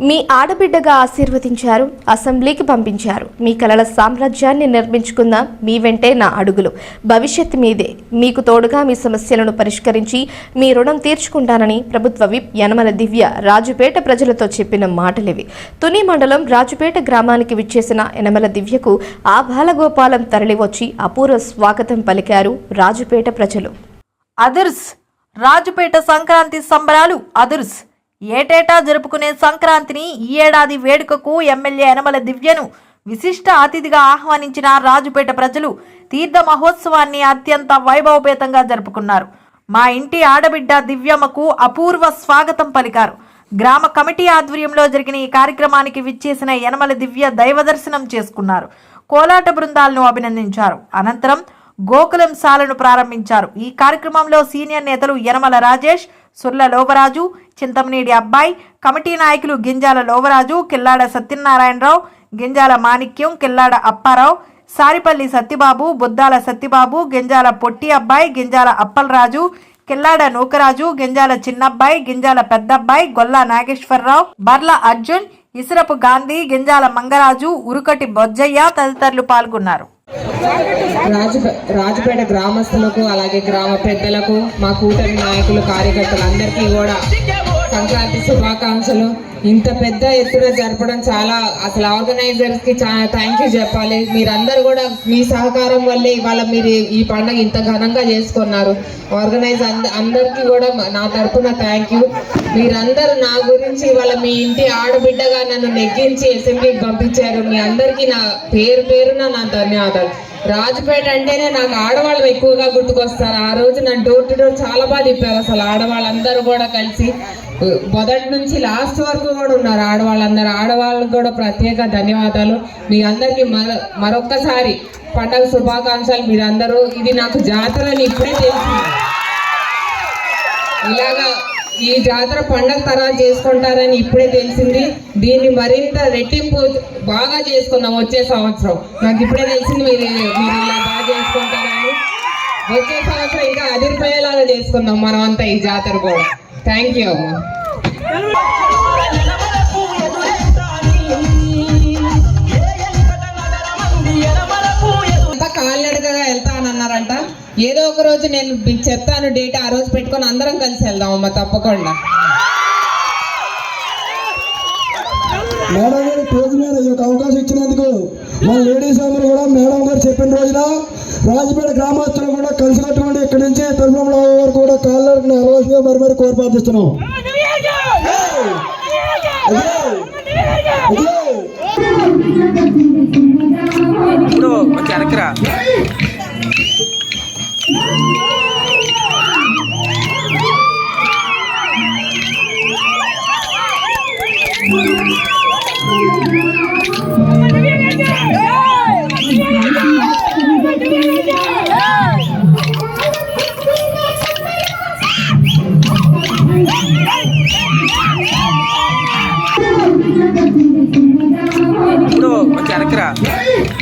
మీ ఆడబిడ్డగా ఆశీర్వదించారు అసెంబ్లీకి పంపించారు. మీ కలల సామ్రాజ్యాన్ని నిర్మించుకున్న మీ వెంటే నా అడుగులు. భవిష్యత్ మీదే. మీకు తోడుగా మీ సమస్యలను పరిష్కరించి మీ రుణం తీర్చుకుంటానని ప్రభుత్వ విప్ యనమల దివ్య రాజుపేట ప్రజలతో చెప్పిన మాటలివి. తుని మండలం రాజుపేట గ్రామానికి విచ్చేసిన యనమల దివ్యకు ఆ బాలగోపాలం తరలివచ్చి అపూర్వ స్వాగతం పలికారు రాజుపేట ప్రజలు. అదర్స్. రాజుపేట సంక్రాంతి సంబరాలు అదర్స్. ఏటేటా జరుపుకునే సంక్రాంతిని ఈ ఏడాది వేడుకకు ఎమ్మెల్యే యనమల దివ్యను విశిష్ట అతిథిగా ఆహ్వానించిన రాజుపేట ప్రజలు తీర్థ మహోత్సవాన్ని అత్యంత వైభవపేతంగా జరుపుకున్నారు. మా ఇంటి ఆడబిడ్డ దివ్యమ్మకు అపూర్వ స్వాగతం పలికారు. గ్రామ కమిటీ ఆధ్వర్యంలో జరిగిన ఈ కార్యక్రమానికి విచ్చేసిన యనమల దివ్య దైవ దర్శనం చేసుకున్నారు. కోలాట బృందాలను అభినందించారు. అనంతరం గోకులం శాలను ప్రారంభించారు. ఈ కార్యక్రమంలో సీనియర్ నేతలు యనమల రాజేష్ సుర్ల లోవరాజు చింతమనేడి అబ్బాయి కమిటీ నాయకులు గింజాల లోవరాజు కిల్లాడ సత్యనారాయణరావు గింజాల మాణిక్యం కిల్లాడ అప్పారావు సారిపల్లి సత్యబాబు బుద్దాల సత్యబాబు గింజాల పొట్టి అబ్బాయి గింజాల అప్పలరాజు కిల్లాడ నూకరాజు గింజాల చిన్నబ్బాయి గింజాల పెద్దబ్బాయి గొల్ల నాగేశ్వరరావు బర్ల అర్జున్ ఇసురపు గాంధీ గింజాల మంగరాజు ఉరుకటి బొజ్జయ్య తదితరులు పాల్గొన్నారు. రాజు రాజుపేట గ్రామస్తులకు అలాగే గ్రామ పెద్దలకు మా కూటమి నాయకులు కార్యకర్తలు అందరికీ కూడా సంక్రాంతి శుభాకాంక్షలు. ఇంత పెద్ద ఎత్తున జరపడం చాలా అసలు ఆర్గనైజర్స్కి చాలా థ్యాంక్ యూ చెప్పాలి. మీరందరూ కూడా మీ సహకారం వల్లే ఇవాళ మీరు ఈ పండుగ ఇంత ఘనంగా చేసుకున్నారు. ఆర్గనైజ్ అంద అందరికీ కూడా నా తరపున థ్యాంక్ యూ మీరందరూ నా గురించి ఇవాళ మీ ఇంటి ఆడబిడ్డగా నన్ను నెగ్గించి అసెంబ్లీకి పంపించారు. మీ అందరికీ నా పేరు పేరున నా ధన్యవాదాలు. రాజుపేట అంటేనే నాకు ఆడవాళ్ళు ఎక్కువగా గుర్తుకొస్తారు. ఆ రోజు నన్ను డోర్ టు డోర్ చాలా బాగా తిప్పారు అసలు ఆడవాళ్ళందరూ కూడా కలిసి. మొదటి నుంచి లాస్ట్ వరకు కూడా ఉన్నారు ఆడవాళ్ళందరూ. ఆడవాళ్ళకు కూడా ప్రత్యేక ధన్యవాదాలు. మీ అందరికీ మరొక్కసారి పండగ శుభాకాంక్షలు. మీరందరూ ఇది నాకు జాతర అని ఇప్పుడే తెలిసింది. ఇలాగా ఈ జాతర పండగ తరాలు చేసుకుంటారని ఇప్పుడే తెలిసింది. దీన్ని మరింత రెట్టింపు బాగా చేసుకుందాం వచ్చే సంవత్సరం. నాకు ఇప్పుడే తెలిసింది మీరు మీరు ఇలా బాగా చేసుకుంటారని. వచ్చే సంవత్సరం ఇంకా అదిరిపోయేలాగా చేసుకుందాం మనం అంతా ఈ జాతర కూడా. థ్యాంక్ యూ అమ్మా. ఏదో ఒక రోజు నేను మీకు చెప్తాను డేట్ ఆ రోజు పెట్టుకొని అందరం కలిసి వెళ్దాం అమ్మ తప్పకుండా మేడం గారి పేజ్ మీద ఈ యొక్క అవకాశం ఇచ్చినందుకు మన లేడీస్ అందరూ కూడా మేడం గారు చెప్పిన రోజున రాజపేట గ్రామస్తులు కూడా కలిసి కట్టుకోండి ఇక్కడి నుంచి తిరుమల వారు కూడా కాళ్ళకు అలవాటుగా మరి మరి కోరి ప్రార్థిస్తున్నాం. ఇప్పుడు Olha!